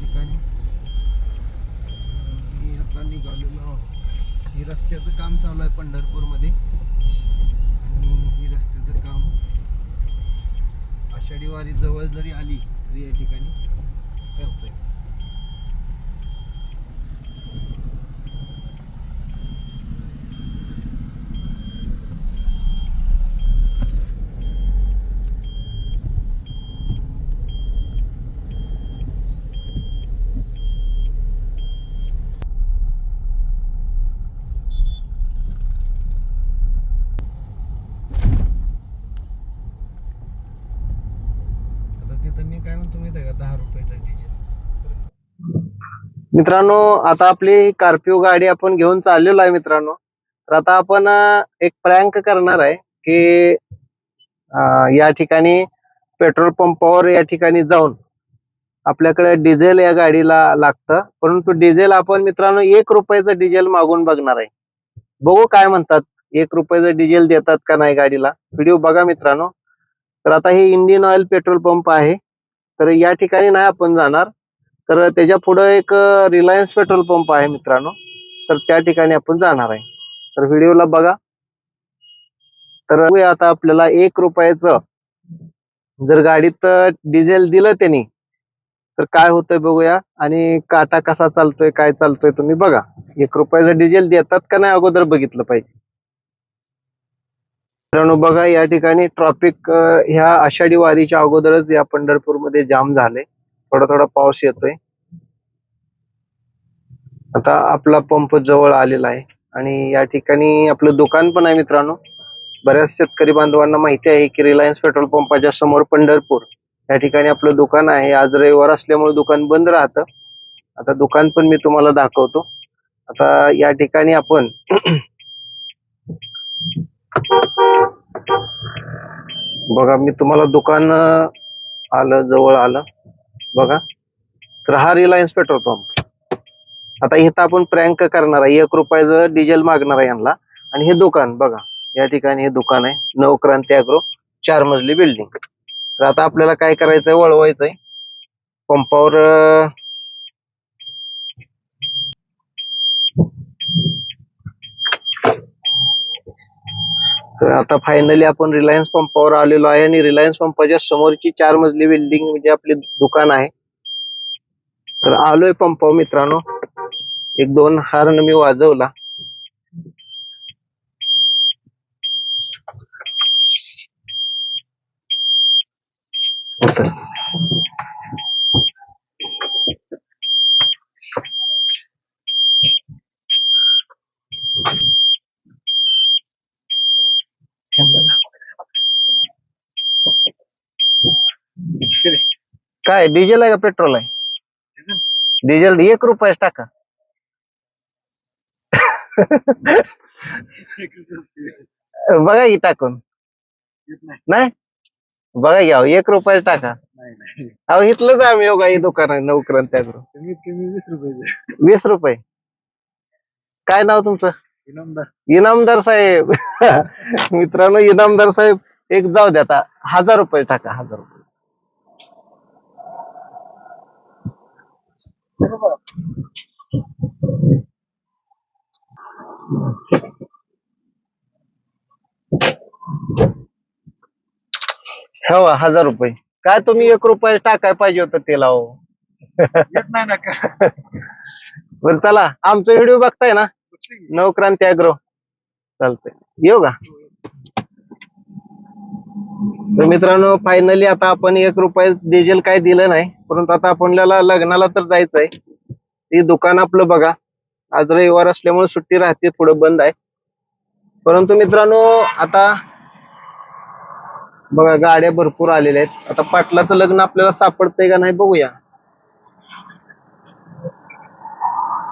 ठिकाणी. मी आता निघालेलो आहोत. हे रस्त्याचं काम चालू आहे पंढरपूरमध्ये. आणि हे रस्त्याचं काम आषाढी वारी जवळ जरी आली तरी या ठिकाणी करतोय. आता मी काय म्हणतो माहिती का? दहा रुपये डिझेल. मित्रांनो आता आपली कार्पिओ गाडी आपण घेऊन चाललेलो आहे मित्रांनो. तर आता आपण एक प्रँक करणार आहे की या ठिकाणी पेट्रोल पंपावर या ठिकाणी जाऊन आपल्याकडे डिझेल या गाडीला लागतं. परंतु डिझेल आपण मित्रांनो एक रुपयाचं डिझेल मागून बघणार आहे. बघू काय म्हणतात. एक रुपयाचं डिझेल देतात का नाही गाडीला? व्हिडिओ बघा मित्रांनो. तर आता हे इंडियन ऑइल पेट्रोल पंप आहे. तर या ठिकाणी नाही आपण जाणार. तर त्याच्या पुढे एक रिलायन्स पेट्रोल पंप आहे मित्रांनो. तर त्या ठिकाणी आपण जाणार आहे. तर व्हिडिओला बघा. तर आता आपल्याला एक रुपयाचं जर गाडीत डिझेल दिलं त्यांनी तर काय होतंय बघूया. आणि काटा कसा चालतोय काय चालतोय तुम्ही बघा. एक रुपयाचं डिझेल देतात का नाही अगोदर बघितलं पाहिजे. मित्रांनो बघा या ठिकाणी ट्रॉफिक ह्या आषाढी वारीच्या अगोदरच या पंढरपूरमध्ये जाम झाले. थोडा थोडा पाऊस येतोय. आता आपला पंप जवळ आलेला आहे आणि या ठिकाणी आपलं दुकान पण आहे मित्रांनो. बऱ्याच शेतकरी बांधवांना माहिती आहे की रिलायन्स पेट्रोल पंपाच्या समोर पंढरपूर. या ठिकाणी आपलं दुकान आहे. आज रविवार असल्यामुळे दुकान बंद राहतं. आता दुकान पण मी तुम्हाला दाखवतो. आता या ठिकाणी आपण बघा मी तुम्हाला दुकान आलं जवळ आलं. बघा. तर हा रिलायन्स पेट्रोल पंप. आता इथं आपण प्रँक करणार आहे. एक रुपयाचं डिझेल मागणार आहे यांना. आणि हे दुकान बघा. या ठिकाणी हे दुकान आहे. नवक्रांती अॅग्रो चार मजली बिल्डिंग. तर आता आपल्याला काय करायचंय वळवायचंय. पंपावर तर आता फायनली आपण रिलायन्स पंपावर आलेलो आहे आणि रिलायन्स पंपाच्या समोरची चार मजली बिल्डिंग म्हणजे आपली दुकान आहे. तर आलोय पंपावर मित्रांनो. एक दोन हार्न मी वाजवला. काय डिझेल आहे का पेट्रोल आहे? डिझेल एक रुपयाच टाका. बघा की टाकून. नाही. बघा घ्या एक रुपयाच टाका. अहो इथलंच आम्ही योगा हे दुकान आहे नौकरान त्या कमीत कमी वीस रुपये वीस रुपये. काय नाव तुमचं? इनामदार. साहेब. मित्रांनो इनामदार साहेब एक जाऊ द्या आता. हजार रुपये टाका हजार रुपये. हो हजार रुपये. काय तुम्ही एक रुपये टाकाय पाहिजे होतं तेला येत नाही ना का? बरं चला. आमचा व्हिडिओ बघताय ना? नवक्रांती अॅग्रो चालतंय. येऊ का? तर मित्रांनो फायनली आता आपण एक रुपये डिझेल काय दिलं नाही परंतु आता आपल्याला लग्नाला तर जायचंय. ती दुकान आपलं बघा. आज रविवार असल्यामुळे सुट्टी राहते पुढे बंद आहे. परंतु मित्रांनो आता बघा गाड्या भरपूर आलेल्या आहेत. आता पाटलाचं लग्न आपल्याला सापडतंय का नाही बघूया.